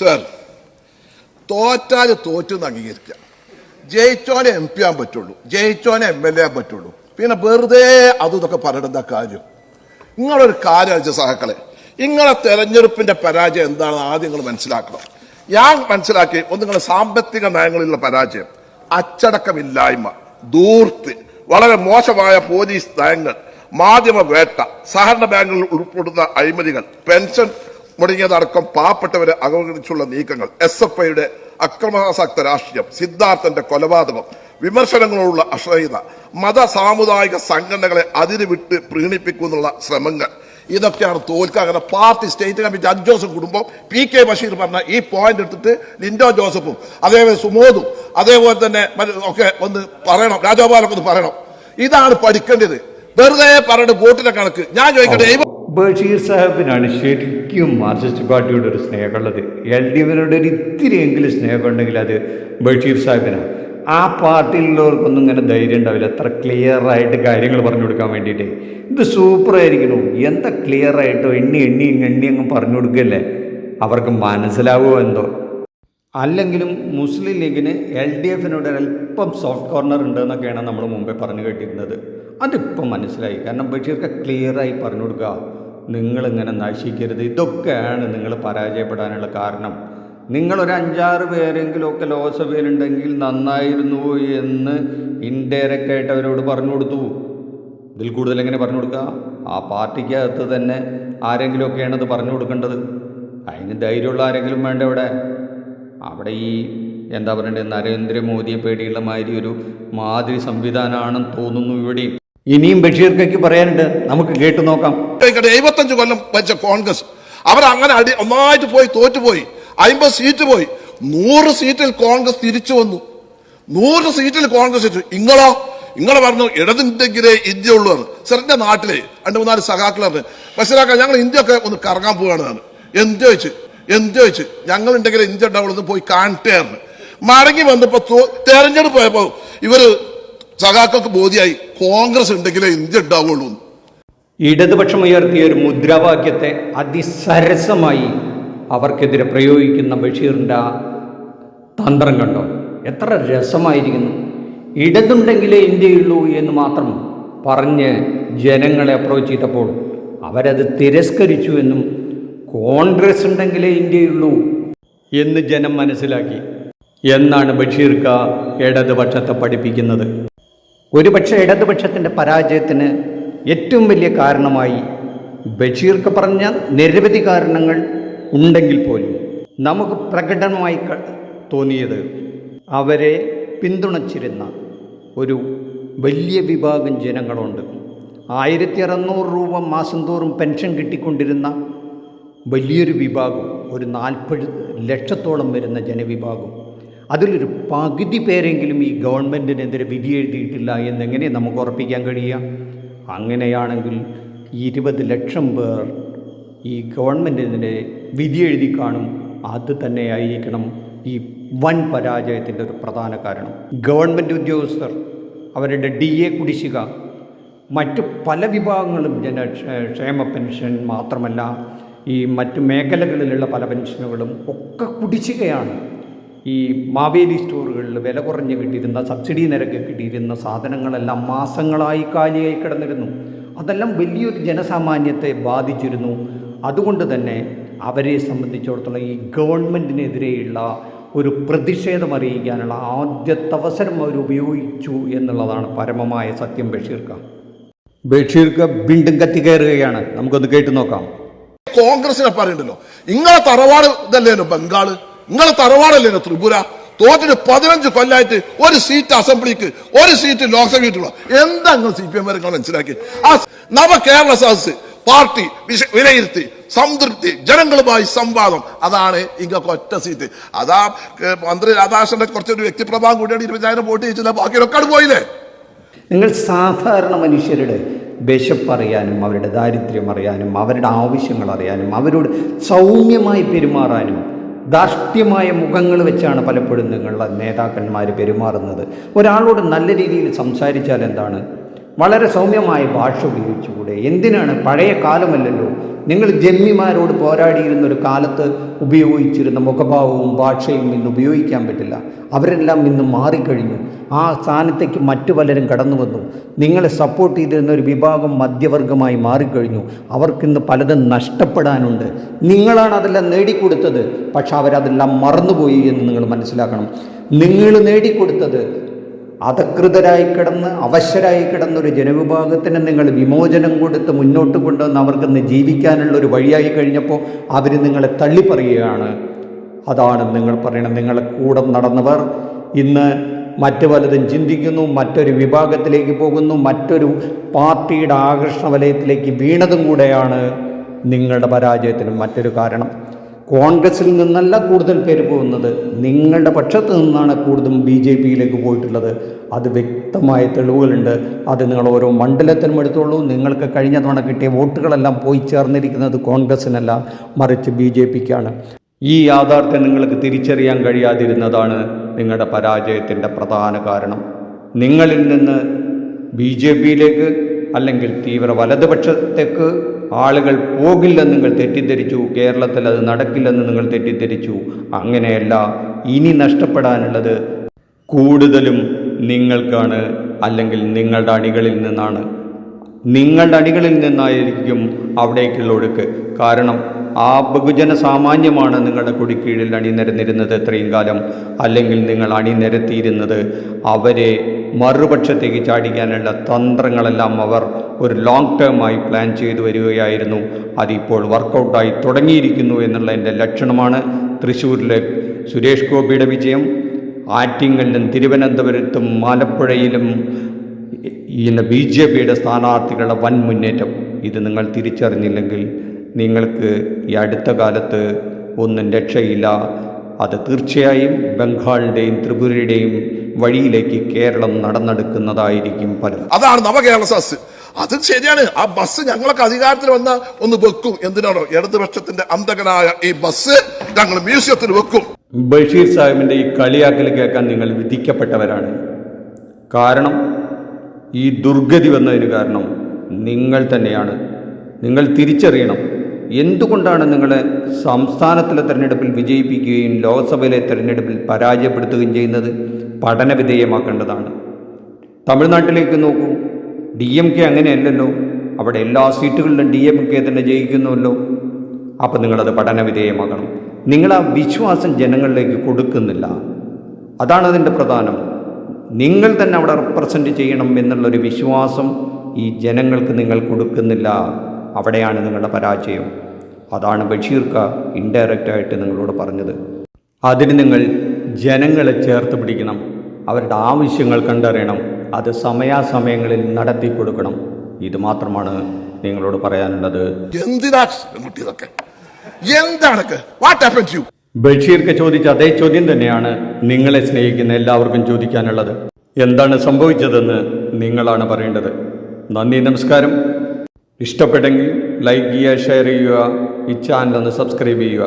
Sir തോറ്റാൽ തോറ്റെന്ന് അംഗീകരിക്കുക. ജയിച്ചോനെ M P ആൻ പറ്റുള്ളൂ. ജയിച്ചോനെ എം എൽ എ ആൻ പറ്റുള്ളൂ. പിന്നെ വെറുതെ അതും ഇതൊക്കെ പറയേണ്ട കാര്യം? നിങ്ങളൊരു കാര്യം സഹാക്കളെ. നിങ്ങളെ തെരഞ്ഞെടുപ്പിന്റെ പരാജയം എന്താണെന്ന് ആദ്യം നിങ്ങൾ മനസ്സിലാക്കണം. ഞാൻ മനസ്സിലാക്കി ഒന്ന് നിങ്ങളുടെ സാമ്പത്തിക നയങ്ങളിലുള്ള പരാജയം. അച്ചടക്കമില്ലായ്മ ദൂർത്ത് വളരെ മോശമായ പോലീസ് നയങ്ങൾ മാധ്യമ വേട്ട സഹകരണ ബാങ്കുകളിൽ ഉൾപ്പെടുന്ന അഴിമതികൾ പെൻഷൻ മുടങ്ങിയതടക്കം പാവപ്പെട്ടവരെ അവഗണിച്ചുള്ള നീക്കങ്ങൾ എസ് എഫ് ഐയുടെ അക്രമാസക്ത രാഷ്ട്രീയം സിദ്ധാർത്ഥന്റെ കൊലപാതകം വിമർശനങ്ങളോടുള്ള അശ്രയത മത സാമുദായിക സംഘടനകളെ അതിര് വിട്ട് പ്രീണിപ്പിക്കുന്നുള്ള ശ്രമങ്ങൾ. ഇതൊക്കെയാണ് തോൽക്കുക അങ്ങനെ പാർട്ടി സ്റ്റേറ്റ് കമ്മിറ്റി അഞ്ചോസം കുടുംബം പി കെ ബഷീർ പറഞ്ഞ ഈ പോയിന്റ് എടുത്തിട്ട് ലിൻഡോ ജോസഫും അതേപോലെ സുമോദും അതേപോലെ തന്നെ ഒക്കെ ഒന്ന് പറയണം രാജഗോപാലൊക്കെ ഒന്ന് പറയണം. ഇതാണ് പഠിക്കേണ്ടത്. വെറുതെ പറഞ്ഞിട്ട് വോട്ടിന്റെ കണക്ക്. ഞാൻ ചോദിക്കട്ടെ ബഷീർ സാഹിബിനാണ് ശരിക്കും മാർക്സിസ്റ്റ് പാർട്ടിയോട് ഒരു സ്നേഹമുള്ളത്. എൽ ഡി എഫിനോട് ഒരു ഇത്തിരിയെങ്കിലും സ്നേഹമുണ്ടെങ്കിൽ അത് ബഷീർ സാഹിബിനാണ്. ആ പാർട്ടിയിലുള്ളവർക്കൊന്നും ഇങ്ങനെ ധൈര്യം ഉണ്ടാവില്ല. അത്ര ക്ലിയറായിട്ട് കാര്യങ്ങൾ പറഞ്ഞു കൊടുക്കാൻ വേണ്ടിയിട്ട്. ഇത് സൂപ്പറായിരിക്കുന്നു എന്താ ക്ലിയർ ആയിട്ടോ? എണ്ണി എണ്ണി എണ്ണി അങ്ങ് പറഞ്ഞു കൊടുക്കല്ലേ? അവർക്ക് മനസ്സിലാവുമോ എന്തോ? അല്ലെങ്കിലും മുസ്ലിം ലീഗിന് എൽ ഡി എഫിനോട് അല്പം സോഫ്റ്റ് കോർണർ ഉണ്ടെന്നൊക്കെയാണ് നമ്മൾ മുമ്പേ പറഞ്ഞു കേട്ടിരുന്നത്. അതിപ്പം മനസ്സിലായി. കാരണം ബഷീർക്ക് ക്ലിയറായി പറഞ്ഞു കൊടുക്കുക. നിങ്ങളിങ്ങനെ നശിക്കരുത്. ഇതൊക്കെയാണ് നിങ്ങൾ പരാജയപ്പെടാനുള്ള കാരണം. നിങ്ങളൊരു അഞ്ചാറ് പേരെങ്കിലുമൊക്കെ ലോകസഭയിലുണ്ടെങ്കിൽ നന്നായിരുന്നു എന്ന് ഇൻഡയറക്റ്റ് ആയിട്ട് അവരോട് പറഞ്ഞു കൊടുത്തു. ഇതിൽ കൂടുതൽ എങ്ങനെ പറഞ്ഞു കൊടുക്കുക ആ പാർട്ടിക്കകത്ത് തന്നെ ആരെങ്കിലുമൊക്കെയാണ് അത് പറഞ്ഞു കൊടുക്കേണ്ടത്. അതിന് ധൈര്യമുള്ള ആരെങ്കിലും വേണ്ട അവിടെ? അവിടെ ഈ എന്താ പറയണ്ടത് നരേന്ദ്രമോദിയെ പേടിയുള്ള മാതിരി ഒരു മാതിരി സംവിധാനമാണെന്ന് തോന്നുന്നു ഇവിടെയും. ഇനിയും ബഷീർക്കയ്ക്ക് പറയാനുണ്ട്. നമുക്ക് കേട്ടു നോക്കാം. എഴുപത്തഞ്ച് കൊല്ലം വെച്ച കോൺഗ്രസ്. അവർ അങ്ങനെ അടി ഒന്നായിട്ട് പോയി തോറ്റുപോയി. അമ്പത് സീറ്റ് പോയി. നൂറ് സീറ്റിൽ കോൺഗ്രസ് തിരിച്ചു വന്നു. നൂറ് സീറ്റിൽ കോൺഗ്രസ് ഇങ്ങളോ ഇങ്ങളെ പറഞ്ഞു ഇടതുണ്ടെങ്കിലേ ഇന്ത്യ ഉള്ളൂ എന്ന്. സെറിന്റെ നാട്ടിലെ രണ്ട് മൂന്നാൽ സഖാക്കൾ പറഞ്ഞു മനസ്സിലാക്കാൻ ഞങ്ങൾ ഇന്ത്യ ഒക്കെ ഒന്ന് കറങ്ങാൻ പോവുകയാണ്. എന്ത് ചോദിച്ചു? എന്ത് ചോദിച്ചു? ഞങ്ങൾ ഉണ്ടെങ്കിൽ ഇന്ത്യ ഉണ്ടാവുള്ളൂ പോയി കാണട്ടെ മടങ്ങി വന്നപ്പോ തെരഞ്ഞെടുപ്പ് പോയപ്പോ ഇവർ സഖാക്കൾക്ക് ബോധ്യായി കോൺഗ്രസ് ഉണ്ടെങ്കിലേ ഇന്ത്യ ഉണ്ടാവുള്ളൂ. ഇടതുപക്ഷം ഉയർത്തിയ ഒരു മുദ്രാവാക്യത്തെ അതിസരസമായി അവർക്കെതിരെ പ്രയോഗിക്കുന്ന ബഷീറിന്റെ ആ തന്ത്രം കണ്ടോ? എത്ര രസമായിരിക്കുന്നു. ഇടതുണ്ടെങ്കിലേ ഇന്ത്യയുള്ളൂ എന്ന് മാത്രം പറഞ്ഞ് ജനങ്ങളെ അപ്രോച്ച് ചെയ്തപ്പോൾ അവരത് തിരസ്കരിച്ചു എന്നും കോൺഗ്രസ് ഉണ്ടെങ്കിലേ ഇന്ത്യയുള്ളൂ എന്ന് ജനം മനസ്സിലാക്കി. എന്നാണ് ബഷീർക്ക ഇടതുപക്ഷത്തെ പഠിപ്പിക്കുന്നത്. ഒരുപക്ഷെ ഇടതുപക്ഷത്തിന്റെ പരാജയത്തിന് ഏറ്റവും വലിയ കാരണമായി ബഷീർക്ക് പറഞ്ഞ നിരവധി കാരണങ്ങൾ ഉണ്ടെങ്കിൽ പോലും നമുക്ക് പ്രകടനമായി തോന്നിയത് അവരെ പിന്തുണച്ചിരുന്ന ഒരു വലിയ വിഭാഗം ജനങ്ങളുണ്ട്. ആയിരത്തി അറുന്നൂറ് രൂപ മാസം തോറും പെൻഷൻ കിട്ടിക്കൊണ്ടിരുന്ന വലിയൊരു വിഭാഗം ഒരു നാൽപ്പത് ലക്ഷത്തോളം വരുന്ന ജനവിഭാഗം. അതിലൊരു പകുതി പേരെങ്കിലും ഈ ഗവൺമെന്റിനെതിരെ വിധി എഴുതിയിട്ടില്ല എന്നെങ്ങനെ നമുക്ക് ഉറപ്പിക്കാൻ കഴിയുക? അങ്ങനെയാണെങ്കിൽ ഇരുപത് ലക്ഷം പേർ ഈ ഗവൺമെന്റിനെതിരെ വിധി എഴുതി കാണും. അത് തന്നെയായിരിക്കണം ഈ വൻ പരാജയത്തിന്റെ ഒരു പ്രധാന കാരണം. ഗവൺമെന്റ് ഉദ്യോഗസ്ഥർ അവരുടെ ഡി എ കുടിശ്ശിക മറ്റ് പല വിഭാഗങ്ങളും ജന ക്ഷേമ പെൻഷൻ മാത്രമല്ല ഈ മറ്റ് മേഖലകളിലുള്ള പല പെൻഷനുകളും ഒക്കെ കുടിശ്ശികയാണ്. ഈ മാവേലി സ്റ്റോറുകളിൽ വില കുറഞ്ഞ് കിട്ടിയിരുന്ന സബ്സിഡി നിരക്ക് കിട്ടിയിരുന്ന സാധനങ്ങളെല്ലാം മാസങ്ങളായി കാലിയായി കിടന്നിരുന്നു. അതെല്ലാം വലിയൊരു ജനസാമാന്യത്തെ ബാധിച്ചിരുന്നു. അതുകൊണ്ട് തന്നെ അവരെ സംബന്ധിച്ചിടത്തോളം ഈ ഗവൺമെന്റിനെതിരെയുള്ള ഒരു പ്രതിഷേധം അറിയിക്കാനുള്ള ആദ്യത്തെ അവസരം അവർ ഉപയോഗിച്ചു എന്നുള്ളതാണ് പരമമായ സത്യം ബഷീർക്ക. ബഷീർക്ക വീണ്ടും കത്തിക്കയറുകയാണ്. നമുക്കൊന്ന് കേട്ടു നോക്കാം. കോൺഗ്രസിനെ പറയണ്ടല്ലോ ഇങ്ങനെ തറവാട് ഇതല്ലേ ബംഗാൾ? നിങ്ങളെ തറവാടല്ലേനോ ത്രിപുര? തോറ്റിട്ട് പതിനഞ്ച് കൊല്ലായിട്ട് ഒരു സീറ്റ് അസംബ്ലിക്ക് ഒരു സീറ്റ് ലോക്സഭയ്ക്കുള്ള എന്താ നിങ്ങൾ സി പി എം മനസ്സിലാക്കി? ആ നവ കേരള സദസ് പാർട്ടി വിലയിരുത്തി സംതൃപ്തി ജനങ്ങളുമായി സംവാദം. അതാണ് ഇങ്ങൊക്കെ ഒറ്റ സീറ്റ് അതാ മന്ത്രി രാധാകൃഷ്ണന്റെ കുറച്ചൊരു വ്യക്തിപ്രഭാവം കൂടിയാണ് ഇരുപതിനായിരം വോട്ട് ചെയ്യിച്ചില്ല ബാക്കിയൊക്കെ പോയില്ലേ? നിങ്ങൾ സാധാരണ മനുഷ്യരുടെ വിശപ്പ് അറിയാനും അവരുടെ ദാരിദ്ര്യം അറിയാനും അവരുടെ ആവശ്യങ്ങൾ അറിയാനും അവരോട് സൗമ്യമായി പെരുമാറാനും ധാർഷ്ട്യമായ മുഖങ്ങൾ വെച്ചാണ് പലപ്പോഴും നിങ്ങളുടെ നേതാക്കന്മാർ പെരുമാറുന്നത്. ഒരാളോട് നല്ല രീതിയിൽ സംസാരിച്ചാൽ എന്താണ്? വളരെ സൗമ്യമായ ഭാഷ ഉപയോഗിച്ചുകൂടെ? എന്തിനാണ്? പഴയ കാലമല്ലല്ലോ. നിങ്ങൾ ജന്മിമാരോട് പോരാടിയിരുന്ന ഒരു കാലത്ത് ഉപയോഗിച്ചിരുന്ന മുഖഭാവവും ഭാഷയും ഇന്ന് ഉപയോഗിക്കാൻ പറ്റില്ല. അവരെല്ലാം ഇന്ന് മാറിക്കഴിഞ്ഞു. ആ സ്ഥാനത്തേക്ക് മറ്റു പലരും കടന്നു വന്നു. നിങ്ങളെ സപ്പോർട്ട് ചെയ്തിരുന്ന ഒരു വിഭാഗം മധ്യവർഗമായി മാറിക്കഴിഞ്ഞു. അവർക്കിന്ന് പലതും നഷ്ടപ്പെടാനുണ്ട്. നിങ്ങളാണ് അതെല്ലാം നേടിക്കൊടുത്തത്. പക്ഷെ അവരതെല്ലാം മറന്നുപോയി എന്ന് നിങ്ങൾ മനസ്സിലാക്കണം. നിങ്ങൾ നേടിക്കൊടുത്തത് അധകൃതരായി കിടന്ന് അവശരായി കിടന്നൊരു ജനവിഭാഗത്തിന് നിങ്ങൾ വിമോചനം കൊടുത്ത് മുന്നോട്ട് കൊണ്ടുവന്ന് അവർക്കിന്ന് ജീവിക്കാനുള്ള ഒരു വഴിയായി കഴിഞ്ഞപ്പോൾ അവർ നിങ്ങളെ തള്ളിപ്പറയുകയാണ്. അതാണ് നിങ്ങൾ പറയണം നിങ്ങളെ കൂടെ നടന്നവർ ഇന്ന് മറ്റു പലതും ചിന്തിക്കുന്നു മറ്റൊരു വിഭാഗത്തിലേക്ക് പോകുന്നു മറ്റൊരു പാർട്ടിയുടെ ആകർഷണ വലയത്തിലേക്ക് വീണതും കൂടെയാണ് നിങ്ങളുടെ പരാജയത്തിന് മറ്റൊരു കാരണം. കോൺഗ്രസിൽ നിന്നല്ല കൂടുതൽ പേര് പോകുന്നത്. നിങ്ങളുടെ പക്ഷത്ത് നിന്നാണ് കൂടുതലും ബി ജെ പിയിലേക്ക് പോയിട്ടുള്ളത്. അത് വ്യക്തമായ തെളിവുകളുണ്ട്. അത് നിങ്ങൾ ഓരോ മണ്ഡലത്തിനും എടുത്തോളൂ. നിങ്ങൾക്ക് കഴിഞ്ഞ തവണ കിട്ടിയ വോട്ടുകളെല്ലാം പോയി ചേർന്നിരിക്കുന്നത് കോൺഗ്രസ്സിനല്ല മറിച്ച് ബി ജെ പിക്കാണ്. ഈ യാഥാർത്ഥ്യം നിങ്ങൾക്ക് തിരിച്ചറിയാൻ കഴിയാതിരുന്നതാണ് നിങ്ങളുടെ പരാജയത്തിന്റെ പ്രധാന കാരണം. നിങ്ങളിൽ നിന്ന് ബി ജെ പിയിലേക്ക് അല്ലെങ്കിൽ തീവ്ര വലതുപക്ഷത്തേക്ക് ആളുകൾ പോകില്ലെന്ന് നിങ്ങൾ തെറ്റിദ്ധരിച്ചു കേരളത്തിൽ അത് നടക്കില്ലെന്ന് നിങ്ങൾ തെറ്റിദ്ധരിച്ചു. അങ്ങനെയല്ല ഇനി നഷ്ടപ്പെടാനുള്ളത് കൂടുതലും നിങ്ങൾക്കാണ് അല്ലെങ്കിൽ നിങ്ങളുടെ അണികളിൽ നിന്നാണ്. നിങ്ങളുടെ അണികളിൽ നിന്നായിരിക്കും അവിടേക്കുള്ള ഒഴുക്ക്. കാരണം ആ ബഹുജന സാമാന്യമാണ് നിങ്ങളുടെ കൊടിക്കീഴിൽ അണിനിരന്നിരുന്നത് ഇത്രയും കാലം. അല്ലെങ്കിൽ നിങ്ങൾ അണിനിരത്തിയിരുന്നത് അവരെ മറുപക്ഷത്തേക്ക് ചാടിക്കാനുള്ള തന്ത്രങ്ങളെല്ലാം അവർ ഒരു ലോങ് ടേമായി പ്ലാൻ ചെയ്തു വരികയായിരുന്നു. അതിപ്പോൾ വർക്കൗട്ടായി തുടങ്ങിയിരിക്കുന്നു എന്നുള്ള എന്നുള്ളതിന്റെ ലക്ഷണമാണ് തൃശ്ശൂരിലെ സുരേഷ് ഗോപിയുടെ വിജയം. ആറ്റിങ്ങലിലും തിരുവനന്തപുരത്തും ആലപ്പുഴയിലും ഇന്ന് ബി ജെ പിയുടെ സ്ഥാനാർത്ഥികളുടെ വൻ മുന്നേറ്റം. ഇത് നിങ്ങൾ തിരിച്ചറിഞ്ഞില്ലെങ്കിൽ നിങ്ങൾക്ക് ഈ അടുത്ത കാലത്ത് ഒന്നും രക്ഷയില്ല. അത് തീർച്ചയായും ബംഗാളിന്റെയും ത്രിപുരയുടെയും വഴിയിലേക്ക് കേരളം നടന്നെടുക്കുന്നതായിരിക്കും പലരും. അതാണ് നവകേരള സദസ് അത് ശരിയാണ്. ആ ബസ് ഞങ്ങളൊക്കെ അധികാരത്തിൽ വന്ന ഒന്ന് വെക്കും. എന്തിനാണോ? ഇടതുപക്ഷത്തിന്റെ അന്തകനായ ഈ ബസ് ഞങ്ങൾ മ്യൂസിയത്തിൽ വെക്കും. ബഷീർ സാഹിബിന്റെ ഈ കളിയാക്കൽ കേൾക്കാൻ നിങ്ങൾ വിധിക്കപ്പെട്ടവരാണ്. കാരണം ഈ ദുർഗതി വന്നതിന് കാരണം നിങ്ങൾ തന്നെയാണ്. നിങ്ങൾ തിരിച്ചറിയണം. എന്തുകൊണ്ടാണ് നിങ്ങളെ സംസ്ഥാനത്തിലെ തെരഞ്ഞെടുപ്പിൽ വിജയിപ്പിക്കുകയും ലോക്സഭയിലെ തെരഞ്ഞെടുപ്പിൽ പരാജയപ്പെടുത്തുകയും ചെയ്യുന്നത്? പഠന വിധേയമാക്കേണ്ടതാണ്. തമിഴ്നാട്ടിലേക്ക് നോക്കൂ. ഡി എം കെ അങ്ങനെയല്ലല്ലോ. അവിടെ എല്ലാ സീറ്റുകളിലും ഡി എം കെ തന്നെ ജയിക്കുന്നുവല്ലോ. അപ്പോൾ നിങ്ങളത് പഠന വിധേയമാക്കണം. നിങ്ങൾ ആ വിശ്വാസം ജനങ്ങളിലേക്ക് കൊടുക്കുന്നില്ല. അതാണ് അതിന്റെ പ്രധാനം. നിങ്ങൾ തന്നെ അവിടെ റെപ്രസെന്റ് ചെയ്യണം എന്നുള്ളൊരു വിശ്വാസം ഈ ജനങ്ങൾക്ക് നിങ്ങൾ കൊടുക്കുന്നില്ല. അവിടെയാണ് നിങ്ങളുടെ പരാജയം. അതാണ് ബഷീർക്ക ഇൻഡയറക്റ്റായിട്ട് നിങ്ങളോട് പറഞ്ഞത്. അതിന് നിങ്ങൾ ജനങ്ങളെ ചേർത്ത് പിടിക്കണം. അവരുടെ ആവശ്യങ്ങൾ കണ്ടറിയണം. അത് സമയാസമയങ്ങളിൽ നടത്തി കൊടുക്കണം. ഇത് മാത്രമാണ് നിങ്ങളോട് പറയാനുള്ളത്. ബഷീർക്ക് ചോദിച്ച അതേ ചോദ്യം തന്നെയാണ് നിങ്ങളെ സ്നേഹിക്കുന്ന എല്ലാവർക്കും ചോദിക്കാനുള്ളത്. എന്താണ് സംഭവിച്ചതെന്ന് നിങ്ങളാണ് പറയേണ്ടത്. നന്ദി നമസ്കാരം. ഇഷ്ടപ്പെട്ടെങ്കിൽ ലൈക്ക് ചെയ്യുക ഷെയർ ചെയ്യുക ഈ ചാനൽ ഒന്ന് സബ്സ്ക്രൈബ് ചെയ്യുക.